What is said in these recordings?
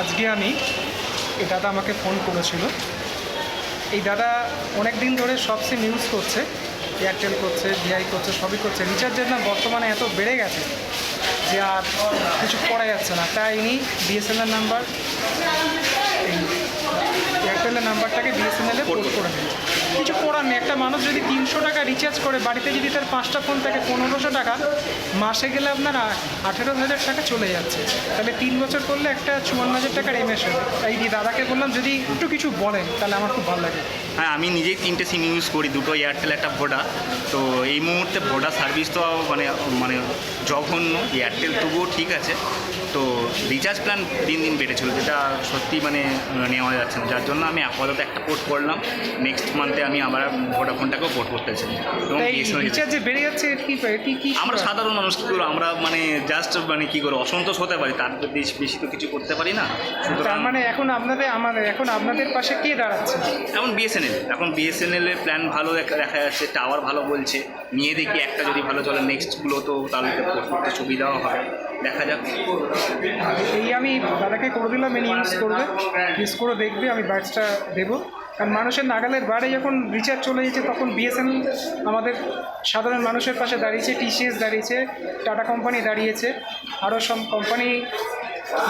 আজকে আমি এই দাদা আমাকে ফোন করেছিল। এই দাদা অনেক দিন ধরে সব সিম ইউজ করছে এয়ারটেল করছে ভিআই করছে, সবই করছে। রিচার্জের দাম বর্তমানে এত বেড়ে গেছে যে আর কিছু করা যাচ্ছে না। তাই ইনি বিএসএনএল নাম্বার এয়ারটেলের নাম্বারটাকে বিএসএনএলে পোর্ট করে নেন কিছু করার নেই। একটা মানুষ যদি তিনশো টাকা রিচার্জ করে, বাড়িতে যদি তার পাঁচটা ফোন থাকে, পনেরোশো টাকা, মাসে গেলে আপনার আঠেরো হাজার টাকা চলে যাচ্ছে। তাহলে তিন বছর করলে একটা চুয়ান্ন হাজার টাকার তাই দি দাদাকে বললাম, যদি একটু কিছু বলেন, তাহলে আমার খুব ভালো লাগে। হ্যাঁ আমি নিজেই তিনটে সিম ইউজ করি, দুটো এয়ারটেল একটা ভোডা তো এই মুহূর্তে ভোডা সার্ভিস তো মানে মানে জঘন্য। এয়ারটেল তবুও ঠিক আছে। তো রিচার্জ প্ল্যান দিন দিন বেড়েছিল, যেটা সত্যি মানে নেওয়া যাচ্ছে না। যার জন্য আমি আপাতত একটা পোর্ট করলাম। নেক্সট মান্থে আমি আবার ভোডাফোনটাকেও পোর্ট করতে চাই। এবং রিচার্জ বেড়ে যাচ্ছে কি আমরা সাধারণ মানুষ কী করব? আমরা মানে জাস্ট মানে কী করব? অসন্তোষ হতে পারি। তার বেশি বেশি তো কিছু করতে পারি না। তার মানে এখন আপনাদের আমাদের এখন আপনাদের পাশে কে দাঁড়াচ্ছে? এখন বিএসএনএল এখন বিএসএনএল এর প্ল্যান ভালো দেখা যাচ্ছে টাওয়ার ভালো বলছে। নিয়ে দেখি একটা যদি ভালো চলে নেক্সটগুলো তো তাহলে করতে সুবিধাও হয় দেখা যাক। এই আমি দাদাকে করে দিলাম এনে ইউজ করবে। ইউজ করে দেখবে আমি ব্যাটসটা দেবো। কারণ মানুষের নাগালের বাড়ে যখন রিচার্জ চলে যাচ্ছে তখন বিএসএনএল আমাদের সাধারণ মানুষের পাশে দাঁড়িয়েছে টিসিএস দাঁড়িয়েছে টাটা কোম্পানি দাঁড়িয়েছে আরও সব কোম্পানি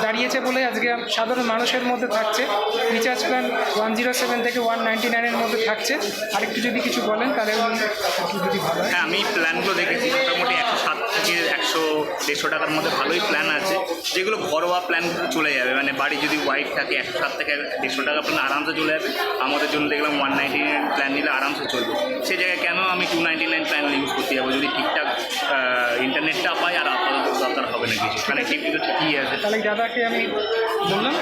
দাঁড়িয়েছে বলে আজকে সাধারণ মানুষের মধ্যে থাকছে। Recharge plan one zero seven থেকে ওয়ান নাইনটি নাইনের মধ্যে থাকছে। আরেকটু যদি কিছু বলেন তাহলে যদি ভালো হ্যাঁ। আমি প্ল্যানগুলো দেখেছি মোটামুটি একশো সাত একশো দেড়শো টাকার মধ্যে ভালোই প্ল্যান আছে। যেগুলো ঘরোয়া প্ল্যান চলে যাবে। মানে বাড়ি যদি ওয়াইফ থাকে একশো সাত থেকে দেড়শো টাকা প্ল্যান আরামসে চলে যাবে। আমাদের জন্য দেখলাম ওয়ান নাইনটি নাইন প্ল্যান নিলে আরামসে চলবে। সেই জায়গায় কেন আমি two ninety nine plan use করতে যাব? যদি ঠিকঠাক ইন্টারনেটটা পাই আর আপাতত দরকার হবে না কিছু। মানে কানেক্টিভিটি তো ঠিকই আছে। তাহলে দাদাকে আমি বললাম।